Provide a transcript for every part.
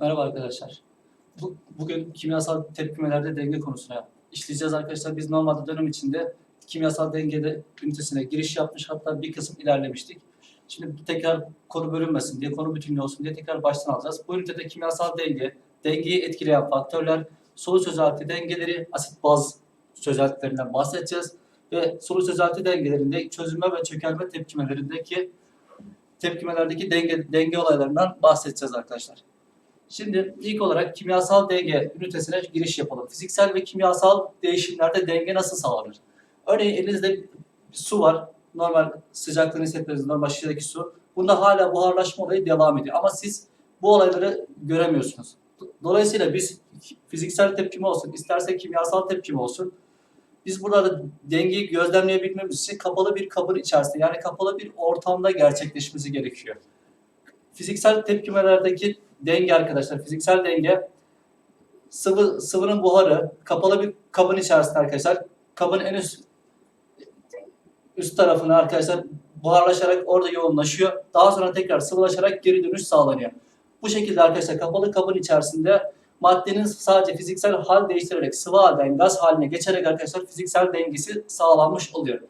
Merhaba arkadaşlar. Bu, bugün kimyasal tepkimelerde denge konusuna işleyeceğiz arkadaşlar. Biz normalde dönem içinde kimyasal dengede ünitesine giriş yapmış hatta bir kısım ilerlemiştik. Şimdi tekrar konu bölünmesin diye, konu bütünlüğü olsun diye tekrar baştan alacağız. Bu ünitede kimyasal denge, dengeyi etkileyen faktörler, solu çözelti dengeleri, asit baz çözeltilerinden bahsedeceğiz. Ve solu çözelti dengelerinde çözülme ve çökelme tepkimelerindeki tepkimelerdeki denge, denge olaylarından bahsedeceğiz arkadaşlar. Şimdi ilk olarak kimyasal denge ünitesine giriş yapalım. Fiziksel ve kimyasal değişimlerde denge nasıl sağlanır? Örneğin elinizde bir su var. Normal sıcaklığını hissettiğiniz normal şişedeki su. Bunda hala buharlaşma olayı devam ediyor. Ama siz bu olayları göremiyorsunuz. Dolayısıyla biz fiziksel tepkime olsun, isterse kimyasal tepkime olsun. Biz burada da dengeyi gözlemleyebilmemiz için kapalı bir kabın içerisinde yani kapalı bir ortamda gerçekleşmesi gerekiyor. Fiziksel tepkimelerdeki denge arkadaşlar, fiziksel denge sıvı sıvının buharı kapalı bir kabın içerisinde arkadaşlar. Kabın en üst üst tarafına arkadaşlar buharlaşarak orada yoğunlaşıyor. Daha sonra tekrar sıvılaşarak geri dönüş sağlanıyor. Bu şekilde arkadaşlar kapalı kabın içerisinde maddenin sadece fiziksel hal değiştirerek sıvı halden gaz haline geçerek arkadaşlar fiziksel dengesi sağlanmış oluyor.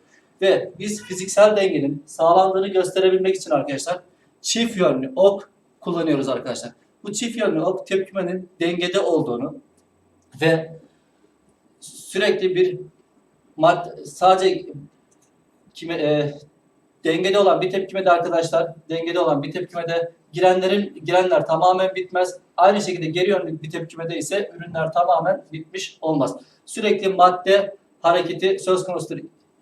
Ve biz fiziksel dengenin sağlandığını gösterebilmek için arkadaşlar çift yönlü ok kullanıyoruz arkadaşlar. Bu çift yönlü ok tepkimenin dengede olduğunu ve sürekli bir madde sadece kime, e, dengede olan bir tepkimede arkadaşlar dengede olan bir tepkimede girenlerin girenler tamamen bitmez. Aynı şekilde geri yönlü bir tepkimede ise ürünler tamamen bitmiş olmaz. Sürekli madde hareketi söz konusudur.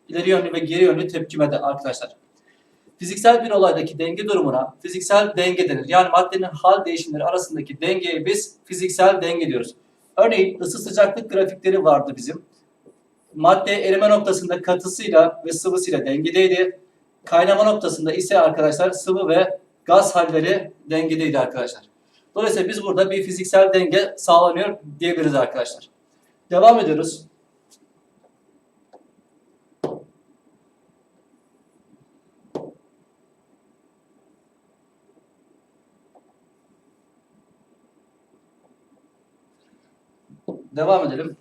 İleri yönlü ve geri yönlü tepkimede arkadaşlar. Fiziksel bir olaydaki denge durumuna fiziksel denge denir. Yani maddenin hal değişimleri arasındaki dengeye biz fiziksel denge diyoruz. Örneğin ısı sıcaklık grafikleri vardı bizim. Madde erime noktasında katısıyla ve sıvısıyla dengedeydi. Kaynama noktasında ise arkadaşlar sıvı ve gaz halleri dengedeydi arkadaşlar. Dolayısıyla biz burada bir fiziksel denge sağlanıyor diyebiliriz arkadaşlar. Devam ediyoruz. Devam edelim.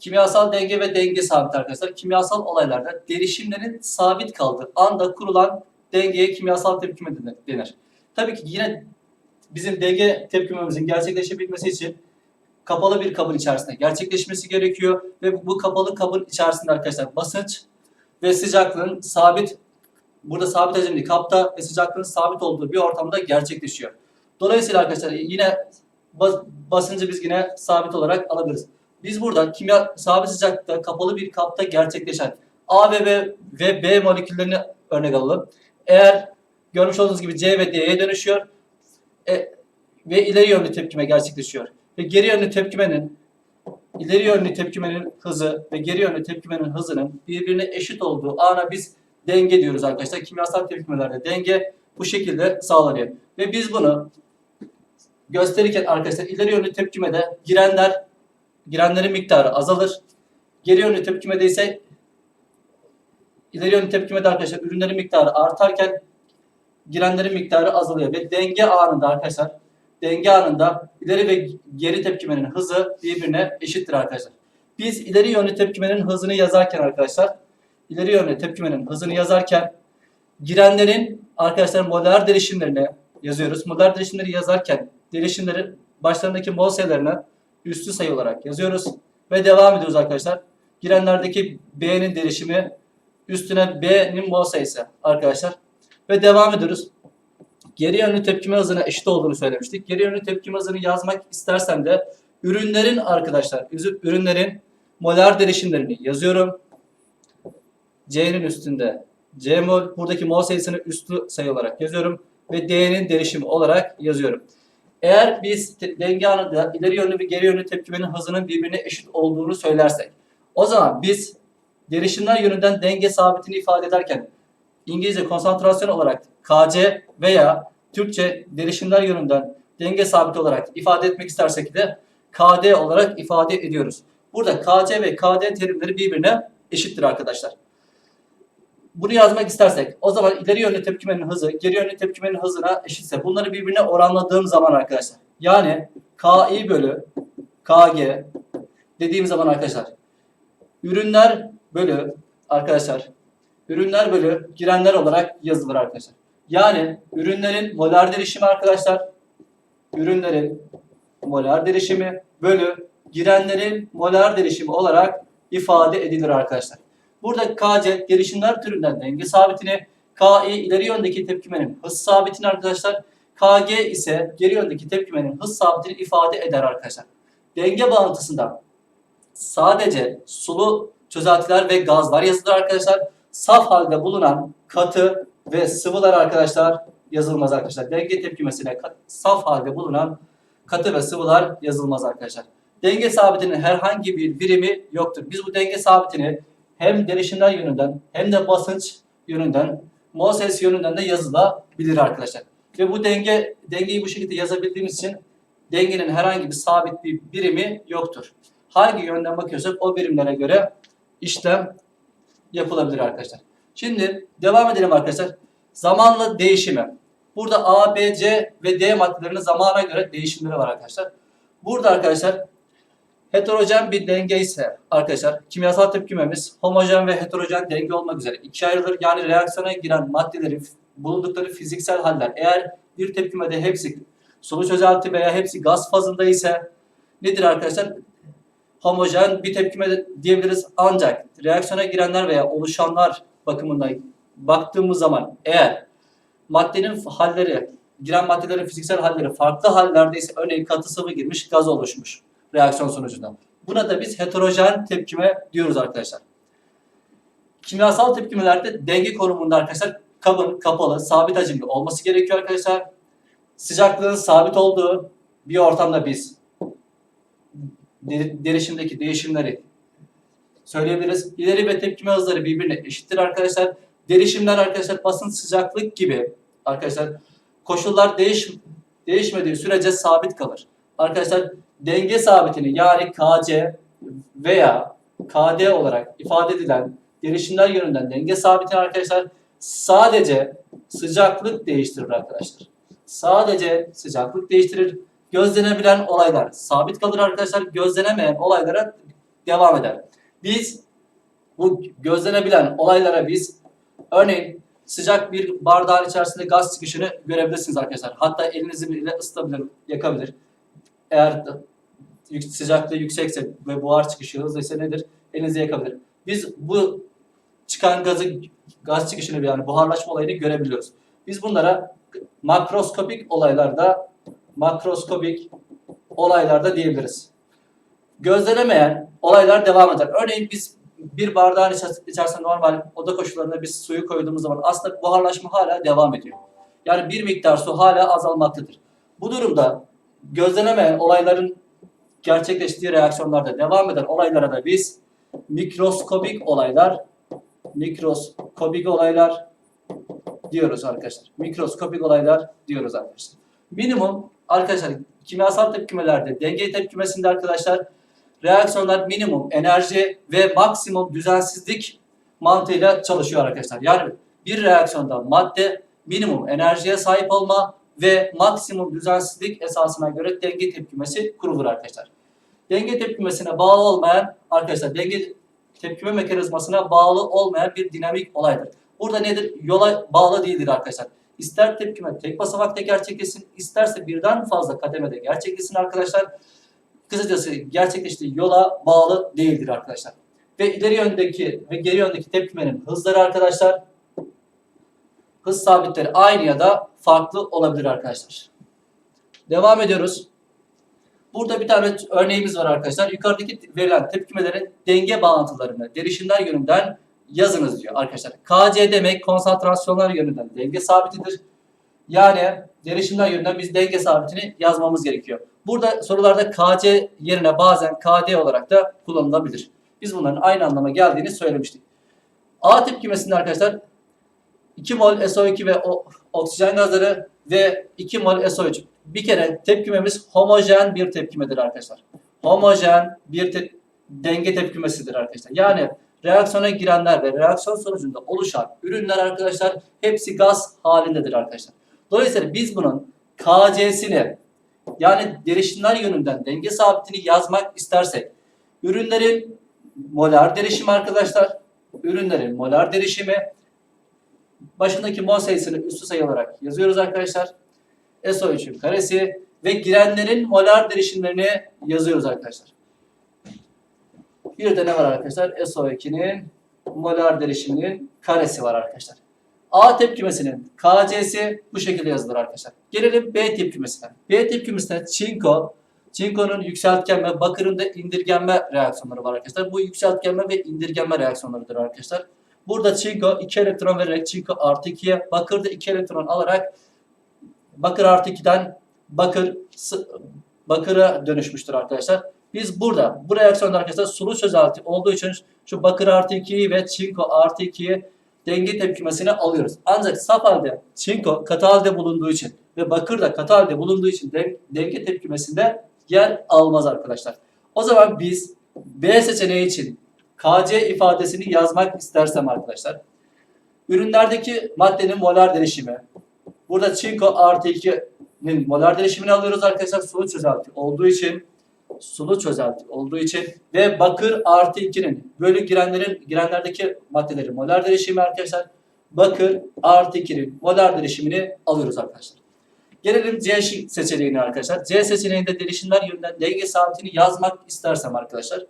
Kimyasal denge ve denge sabit arkadaşlar. Kimyasal olaylarda derişimlerin sabit kaldığı anda kurulan dengeye kimyasal tepkime denir. Tabii ki yine bizim denge tepkimemizin gerçekleşebilmesi için kapalı bir kabın içerisinde gerçekleşmesi gerekiyor ve bu kapalı kabın içerisinde arkadaşlar basınç ve sıcaklığın sabit burada sabit hacimli kapta ve sıcaklığın sabit olduğu bir ortamda gerçekleşiyor. Dolayısıyla arkadaşlar yine bas- basıncı biz yine sabit olarak alabiliriz. Biz burada kimya sabit sıcaklıkta kapalı bir kapta gerçekleşen A ve B ve B moleküllerini örnek alalım. Eğer görmüş olduğunuz gibi C ve D'ye dönüşüyor e, ve ileri yönlü tepkime gerçekleşiyor. Ve geri yönlü tepkimenin ileri yönlü tepkimenin hızı ve geri yönlü tepkimenin hızının birbirine eşit olduğu ana biz denge diyoruz arkadaşlar. Kimyasal tepkimelerde denge bu şekilde sağlanıyor. Ve biz bunu gösterirken arkadaşlar ileri yönlü tepkimede girenler girenlerin miktarı azalır. Geri yönlü tepkimede ise ileri yönlü tepkimede arkadaşlar ürünlerin miktarı artarken girenlerin miktarı azalıyor ve denge anında arkadaşlar denge anında ileri ve geri tepkimenin hızı birbirine eşittir arkadaşlar. Biz ileri yönlü tepkimenin hızını yazarken arkadaşlar ileri yönlü tepkimenin hızını yazarken girenlerin arkadaşlar molar derişimlerini yazıyoruz. Molar derişimleri yazarken derişimleri başlarındaki mol sayılarını üstü sayı olarak yazıyoruz ve devam ediyoruz arkadaşlar. Girenlerdeki B'nin derişimi üstüne B'nin mol sayısı arkadaşlar. Ve devam ediyoruz. Geri yönlü tepkime hızına eşit olduğunu söylemiştik. Geri yönlü tepkime hızını yazmak istersen de ürünlerin arkadaşlar ürünlerin molar derişimlerini yazıyorum. C'nin üstünde C mol buradaki mol sayısını üstü sayı olarak yazıyorum ve D'nin derişimi olarak yazıyorum. Eğer biz denge anında ileri yönlü ve geri yönlü tepkimenin hızının birbirine eşit olduğunu söylersek o zaman biz derişimler yönünden denge sabitini ifade ederken İngilizce konsantrasyon olarak KC veya Türkçe derişimler yönünden denge sabiti olarak ifade etmek istersek de KD olarak ifade ediyoruz. Burada KC ve KD terimleri birbirine eşittir arkadaşlar. Bunu yazmak istersek o zaman ileri yönlü tepkimenin hızı geri yönlü tepkimenin hızına eşitse bunları birbirine oranladığım zaman arkadaşlar yani KI bölü KG dediğim zaman arkadaşlar ürünler bölü arkadaşlar ürünler bölü girenler olarak yazılır arkadaşlar. Yani ürünlerin molar derişimi arkadaşlar ürünlerin molar derişimi bölü girenlerin molar derişimi olarak ifade edilir arkadaşlar. Burada KC derişimler türünden denge sabitini, KI ileri yöndeki tepkimenin hız sabitini arkadaşlar, KG ise geri yöndeki tepkimenin hız sabitini ifade eder arkadaşlar. Denge bağıntısında sadece sulu çözeltiler ve gazlar yazılır arkadaşlar. Saf halde bulunan katı ve sıvılar arkadaşlar yazılmaz arkadaşlar. Denge tepkimesine saf halde bulunan katı ve sıvılar yazılmaz arkadaşlar. Denge sabitinin herhangi bir birimi yoktur. Biz bu denge sabitini hem derişimler yönünden hem de basınç yönünden, Moses yönünden de yazılabilir arkadaşlar. Ve bu denge dengeyi bu şekilde yazabildiğimiz için dengenin herhangi bir sabit bir birimi yoktur. Hangi yönden bakıyorsak o birimlere göre işlem yapılabilir arkadaşlar. Şimdi devam edelim arkadaşlar. Zamanla değişimi. Burada A, B, C ve D maddelerinin zamana göre değişimleri var arkadaşlar. Burada arkadaşlar heterojen bir denge ise arkadaşlar kimyasal tepkimemiz homojen ve heterojen denge olmak üzere ikiye ayrılır. Yani reaksiyona giren maddelerin bulundukları fiziksel haller eğer bir tepkimede hepsi sulu çözelti veya hepsi gaz fazında ise nedir arkadaşlar? Homojen bir tepkime diyebiliriz ancak reaksiyona girenler veya oluşanlar bakımından baktığımız zaman eğer maddenin halleri, giren maddelerin fiziksel halleri farklı hallerdeyse örneğin katı sıvı girmiş gaz oluşmuş reaksiyon sonucunda. Buna da biz heterojen tepkime diyoruz arkadaşlar. Kimyasal tepkimelerde denge konumunda arkadaşlar kabın kapalı, sabit hacimli olması gerekiyor arkadaşlar. Sıcaklığın sabit olduğu bir ortamda biz der- derişimdeki değişimleri söyleyebiliriz. İleri ve tepkime hızları birbirine eşittir arkadaşlar. Derişimler arkadaşlar basınç sıcaklık gibi arkadaşlar koşullar değiş değişmediği sürece sabit kalır. Arkadaşlar denge sabitini yani KC veya KD olarak ifade edilen derişimler yönünden denge sabitini arkadaşlar sadece sıcaklık değiştirir arkadaşlar. Sadece sıcaklık değiştirir. Gözlenebilen olaylar sabit kalır arkadaşlar. Gözlenemeyen olaylara devam eder. Biz bu gözlenebilen olaylara biz örneğin sıcak bir bardağın içerisinde gaz çıkışını görebilirsiniz arkadaşlar. Hatta elinizi bile ısıtabilir, yakabilir. Eğer sıcaklığı yüksekse ve buhar çıkışı hızlıysa nedir? Elinizi yakabilir. Biz bu çıkan gazı gaz çıkışını yani buharlaşma olayını görebiliyoruz. Biz bunlara makroskopik olaylarda makroskopik olaylarda diyebiliriz. Gözlenemeyen olaylar devam eder. Örneğin biz bir bardağın içeris- içerisinde normal oda koşullarında biz suyu koyduğumuz zaman aslında buharlaşma hala devam ediyor. Yani bir miktar su hala azalmaktadır. Bu durumda gözlenemeyen olayların gerçekleştiği reaksiyonlarda devam eden olaylara da biz mikroskopik olaylar mikroskopik olaylar diyoruz arkadaşlar. Mikroskopik olaylar diyoruz arkadaşlar. Minimum arkadaşlar kimyasal tepkimelerde denge tepkimesinde arkadaşlar reaksiyonlar minimum enerji ve maksimum düzensizlik mantığıyla çalışıyor arkadaşlar. Yani bir reaksiyonda madde minimum enerjiye sahip olma ve maksimum düzensizlik esasına göre denge tepkimesi kurulur arkadaşlar. Denge tepkimesine bağlı olmayan arkadaşlar denge tepkime mekanizmasına bağlı olmayan bir dinamik olaydır. Burada nedir? Yola bağlı değildir arkadaşlar. İster tepkime tek basamakta gerçekleşsin, isterse birden fazla kademede gerçekleşsin arkadaşlar. Kısacası gerçekleştiği yola bağlı değildir arkadaşlar. Ve ileri yöndeki ve geri yöndeki tepkimenin hızları arkadaşlar hız sabitleri aynı ya da farklı olabilir arkadaşlar. Devam ediyoruz. Burada bir tane örneğimiz var arkadaşlar. Yukarıdaki verilen tepkimelerin denge bağıntılarını derişimler yönünden yazınız diyor arkadaşlar. KC demek konsantrasyonlar yönünden denge sabitidir. Yani derişimler yönünden biz denge sabitini yazmamız gerekiyor. Burada sorularda KC yerine bazen KD olarak da kullanılabilir. Biz bunların aynı anlama geldiğini söylemiştik. A tepkimesinde arkadaşlar 2 mol SO2 ve oksijen gazları ve 2 mol SO3. Bir kere tepkimemiz homojen bir tepkimedir arkadaşlar. Homojen bir te- denge tepkimesidir arkadaşlar. Yani reaksiyona girenler ve reaksiyon sonucunda oluşan ürünler arkadaşlar hepsi gaz halindedir arkadaşlar. Dolayısıyla biz bunun KC'sini yani derişimler yönünden denge sabitini yazmak istersek ürünlerin molar derişimi arkadaşlar ürünlerin molar derişimi başındaki mol sayısını üstü sayı olarak yazıyoruz arkadaşlar. SO3'ün karesi ve girenlerin molar derişimlerini yazıyoruz arkadaşlar. Bir de ne var arkadaşlar? SO2'nin molar derişiminin karesi var arkadaşlar. A tepkimesinin KC'si bu şekilde yazılır arkadaşlar. Gelelim B tepkimesine. B tepkimesine çinko, çinkonun yükseltgenme, bakırın da indirgenme reaksiyonları var arkadaşlar. Bu yükseltgenme ve indirgenme reaksiyonlarıdır arkadaşlar. Burada çinko 2 elektron vererek çinko artı 2'ye, bakır da 2 elektron alarak bakır artı 2'den bakır bakıra dönüşmüştür arkadaşlar. Biz burada bu reaksiyonda arkadaşlar sulu çözelti olduğu için şu bakır artı 2'yi ve çinko artı 2'yi denge tepkimesine alıyoruz. Ancak saf halde çinko katı halde bulunduğu için ve bakır da katı halde bulunduğu için den- denge tepkimesinde yer almaz arkadaşlar. O zaman biz B seçeneği için KC ifadesini yazmak istersem arkadaşlar ürünlerdeki maddenin molar derişimi burada çinko artı 2'nin molar derişimini alıyoruz arkadaşlar sulu çözelti olduğu için sulu çözelti olduğu için ve bakır artı 2'nin bölü girenlerin girenlerdeki maddelerin molar derişimi arkadaşlar. Bakır artı 2'nin molar derişimini alıyoruz arkadaşlar. Gelelim C seçeneğine arkadaşlar. C seçeneğinde derişimler yönünden denge sabitini yazmak istersem arkadaşlar.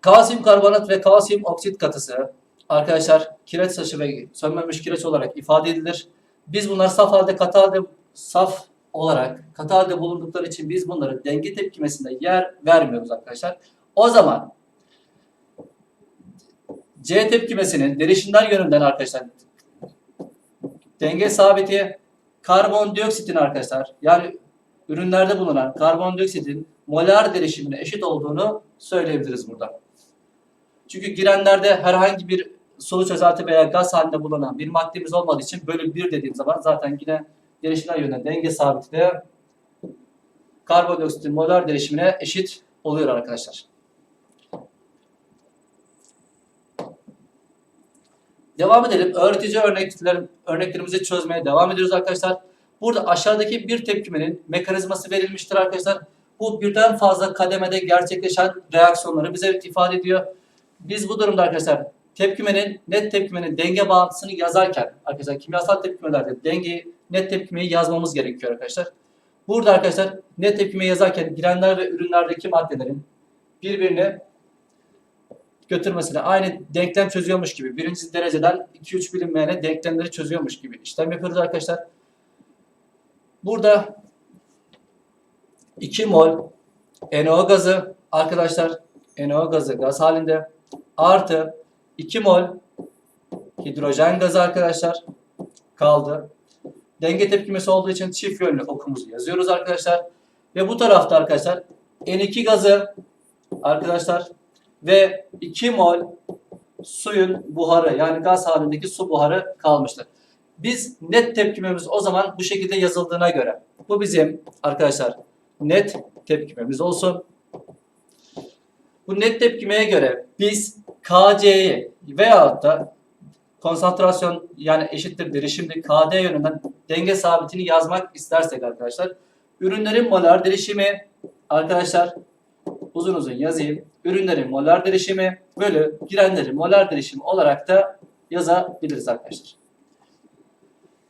Kalsiyum karbonat ve kalsiyum oksit katısı arkadaşlar kireç taşı ve sönmemiş kireç olarak ifade edilir. Biz bunlar saf halde katı halde saf olarak katı halde bulundukları için biz bunları denge tepkimesinde yer vermiyoruz arkadaşlar. O zaman C tepkimesinin derişimler yönünden arkadaşlar denge sabiti karbondioksitin arkadaşlar yani ürünlerde bulunan karbondioksitin molar derişimine eşit olduğunu söyleyebiliriz burada. Çünkü girenlerde herhangi bir sulu çözelti veya gaz halinde bulunan bir maddemiz olmadığı için bölü 1 dediğim zaman zaten yine derişimler yönünden denge sabiti de karbondioksitin molar derişimine eşit oluyor arkadaşlar. Devam edelim. Öğretici örnekler, örneklerimizi çözmeye devam ediyoruz arkadaşlar. Burada aşağıdaki bir tepkimenin mekanizması verilmiştir arkadaşlar. Bu birden fazla kademede gerçekleşen reaksiyonları bize ifade ediyor. Biz bu durumda arkadaşlar tepkimenin, net tepkimenin denge bağıntısını yazarken arkadaşlar kimyasal tepkimelerde dengeyi, net tepkimeyi yazmamız gerekiyor arkadaşlar. Burada arkadaşlar net tepkimeyi yazarken girenler ve ürünlerdeki maddelerin birbirini götürmesine aynı denklem çözüyormuş gibi birinci dereceden 2-3 bilinmeyene denklemleri çözüyormuş gibi işlem yapıyoruz arkadaşlar. Burada 2 mol NO gazı arkadaşlar NO gazı gaz halinde artı 2 mol hidrojen gazı arkadaşlar kaldı. Denge tepkimesi olduğu için çift yönlü okumuzu yazıyoruz arkadaşlar. Ve bu tarafta arkadaşlar N2 gazı arkadaşlar ve 2 mol suyun buharı yani gaz halindeki su buharı kalmıştır. Biz net tepkimemiz o zaman bu şekilde yazıldığına göre bu bizim arkadaşlar net tepkimemiz olsun. Bu net tepkimeye göre biz KC'yi veyahut da konsantrasyon yani eşittir derişimli KD yönünden denge sabitini yazmak istersek arkadaşlar ürünlerin molar derişimi arkadaşlar uzun uzun yazayım. Ürünlerin molar derişimi bölü girenlerin molar derişimi olarak da yazabiliriz arkadaşlar.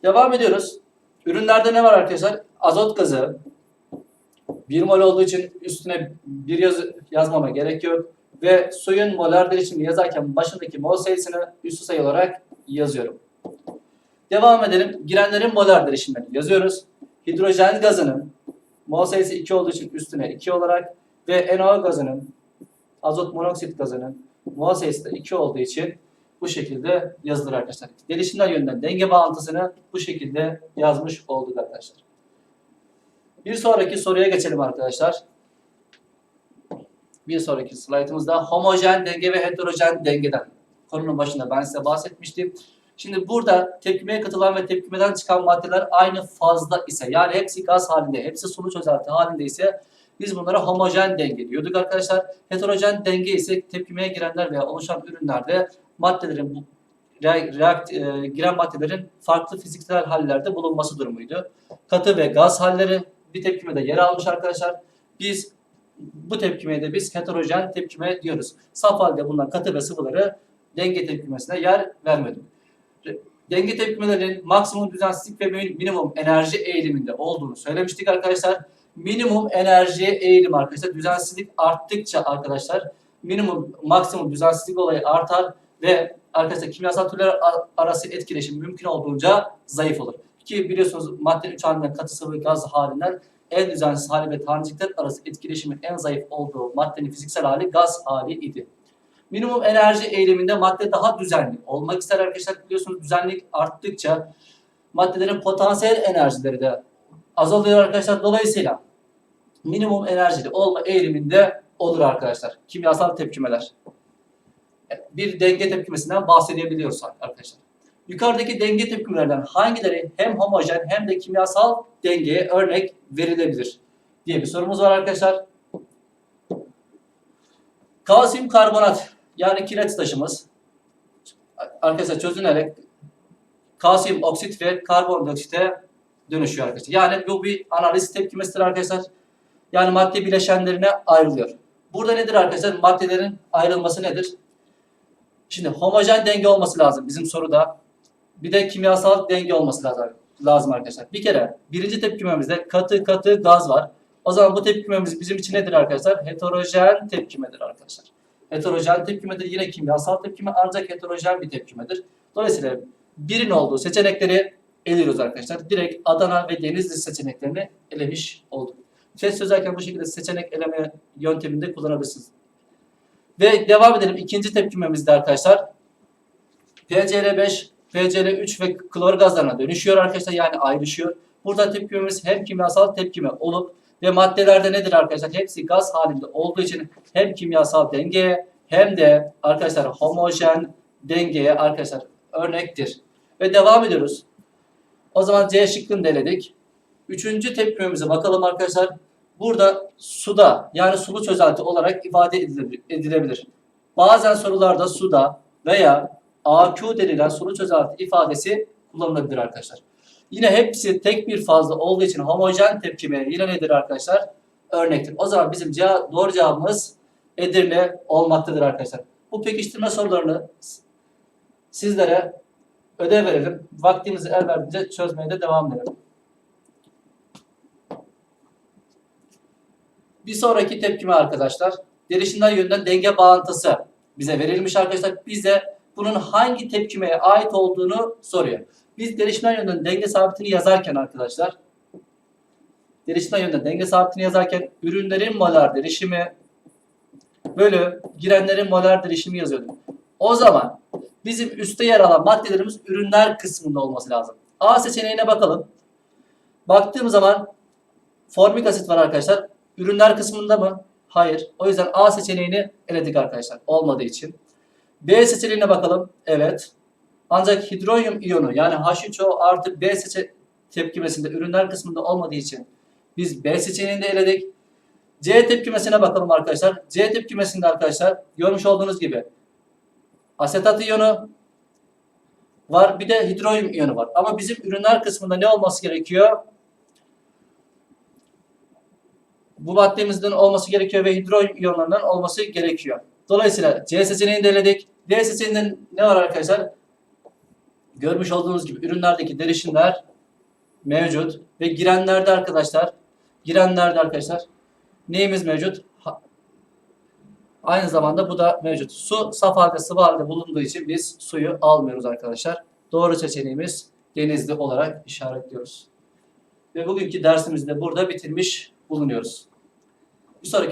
Devam ediyoruz. Ürünlerde ne var arkadaşlar? Azot gazı 1 mol olduğu için üstüne bir yaz, yazmama gerek yok. Ve suyun molar derişimini yazarken başındaki mol sayısını üstü sayı olarak yazıyorum. Devam edelim. Girenlerin molar derişimlerini yazıyoruz. Hidrojen gazının mol sayısı 2 olduğu için üstüne 2 olarak ve NO gazının azot monoksit gazının mol sayısı da 2 olduğu için bu şekilde yazılır arkadaşlar. Derişimler yönünden denge bağıntısını bu şekilde yazmış olduk arkadaşlar. Bir sonraki soruya geçelim arkadaşlar. Bir sonraki slaytımızda homojen denge ve heterojen dengeden. Konunun başında ben size bahsetmiştim. Şimdi burada tepkimeye katılan ve tepkimeden çıkan maddeler aynı fazla ise yani hepsi gaz halinde, hepsi sulu çözelti halinde ise Biz bunlara homojen denge diyorduk arkadaşlar. Heterojen denge ise tepkimeye girenler veya oluşan ürünlerde maddelerin bu re- reakt, e, giren maddelerin farklı fiziksel hallerde bulunması durumuydu. Katı ve gaz halleri bir tepkimede yer almış arkadaşlar. Biz bu tepkimeye de biz heterojen tepkime diyoruz. Saf halde bulunan katı ve sıvıları denge tepkimesine yer vermedik. Denge tepkimelerinin maksimum düzensizlik ve min- minimum enerji eğiliminde olduğunu söylemiştik arkadaşlar. Minimum enerjiye eğilim arkadaşlar. Düzensizlik arttıkça arkadaşlar minimum maksimum düzensizlik olayı artar ve arkadaşlar kimyasal türler ar- arası etkileşim mümkün olduğunca zayıf olur. Ki biliyorsunuz madde 3 halinden katı sıvı gaz halinden en düzensiz hali ve tanecikler arası etkileşimin en zayıf olduğu maddenin fiziksel hali gaz hali idi. Minimum enerji eğiliminde madde daha düzenli olmak ister arkadaşlar. Biliyorsunuz düzenlilik arttıkça maddelerin potansiyel enerjileri de azalıyor arkadaşlar. Dolayısıyla minimum enerjili olma eğiliminde olur arkadaşlar. Kimyasal tepkimeler. Bir denge tepkimesinden bahsedebiliyoruz arkadaşlar. Yukarıdaki denge tepkimelerden hangileri hem homojen hem de kimyasal dengeye örnek verilebilir diye bir sorumuz var arkadaşlar. Kalsiyum karbonat yani kireç taşımız arkadaşlar çözünerek kalsiyum oksit ve karbondioksite dönüşüyor arkadaşlar. Yani bu bir analiz tepkimesidir arkadaşlar. Yani madde bileşenlerine ayrılıyor. Burada nedir arkadaşlar? Maddelerin ayrılması nedir? Şimdi homojen denge olması lazım bizim soruda. Bir de kimyasal denge olması lazım, lazım arkadaşlar. Bir kere birinci tepkimemizde katı katı gaz var. O zaman bu tepkimemiz bizim için nedir arkadaşlar? Heterojen tepkimedir arkadaşlar. Heterojen tepkimedir. Yine kimyasal tepkime ancak heterojen bir tepkimedir. Dolayısıyla birin olduğu seçenekleri eliyoruz arkadaşlar. Direkt Adana ve Denizli seçeneklerini elemiş olduk. Test çözerken bu şekilde seçenek eleme yönteminde kullanabilirsiniz. Ve devam edelim. İkinci tepkimemizde arkadaşlar. PCl5, PCl3 ve klor gazlarına dönüşüyor arkadaşlar. Yani ayrışıyor. Burada tepkimemiz hem kimyasal tepkime olup ve maddelerde nedir arkadaşlar? Hepsi gaz halinde olduğu için hem kimyasal dengeye hem de arkadaşlar homojen dengeye arkadaşlar örnektir. Ve devam ediyoruz. O zaman C şıkkını deledik. Üçüncü tepkimemize bakalım arkadaşlar. Burada suda yani sulu çözelti olarak ifade edilebilir. Bazen sorularda suda veya AQ denilen sulu çözelti ifadesi kullanılabilir arkadaşlar. Yine hepsi tek bir fazla olduğu için homojen tepkime yine nedir arkadaşlar? Örnektir. O zaman bizim cevap, doğru cevabımız Edirne olmaktadır arkadaşlar. Bu pekiştirme sorularını sizlere ödev verelim. Vaktimizi el verdiğince çözmeye de devam edelim. Bir sonraki tepkime arkadaşlar. Derişimler yönünden denge bağıntısı bize verilmiş arkadaşlar. Bize bunun hangi tepkimeye ait olduğunu soruyor. Biz derişimler yönünden denge sabitini yazarken arkadaşlar derişimler yönünden denge sabitini yazarken ürünlerin molar derişimi bölü girenlerin molar derişimi yazıyorduk. O zaman bizim üstte yer alan maddelerimiz ürünler kısmında olması lazım. A seçeneğine bakalım. Baktığım zaman formik asit var arkadaşlar. Ürünler kısmında mı? Hayır. O yüzden A seçeneğini eledik arkadaşlar. Olmadığı için. B seçeneğine bakalım. Evet. Ancak hidrolyum iyonu yani H3O artı B seçe tepkimesinde ürünler kısmında olmadığı için biz B seçeneğini de eledik. C tepkimesine bakalım arkadaşlar. C tepkimesinde arkadaşlar görmüş olduğunuz gibi asetat iyonu var. Bir de hidrolyum iyonu var. Ama bizim ürünler kısmında ne olması gerekiyor? Bu maddemizden olması gerekiyor ve hidrolyum iyonlarından olması gerekiyor. Dolayısıyla C seçeneğini de eledik. D seçeneğinde ne var arkadaşlar? Görmüş olduğunuz gibi ürünlerdeki derişimler mevcut ve girenlerde arkadaşlar girenlerde arkadaşlar neyimiz mevcut? Ha- Aynı zamanda bu da mevcut. Su saf halde sıvı halde bulunduğu için biz suyu almıyoruz arkadaşlar. Doğru seçeneğimiz denizli olarak işaretliyoruz. Ve bugünkü dersimizi de burada bitirmiş bulunuyoruz. Bir sonraki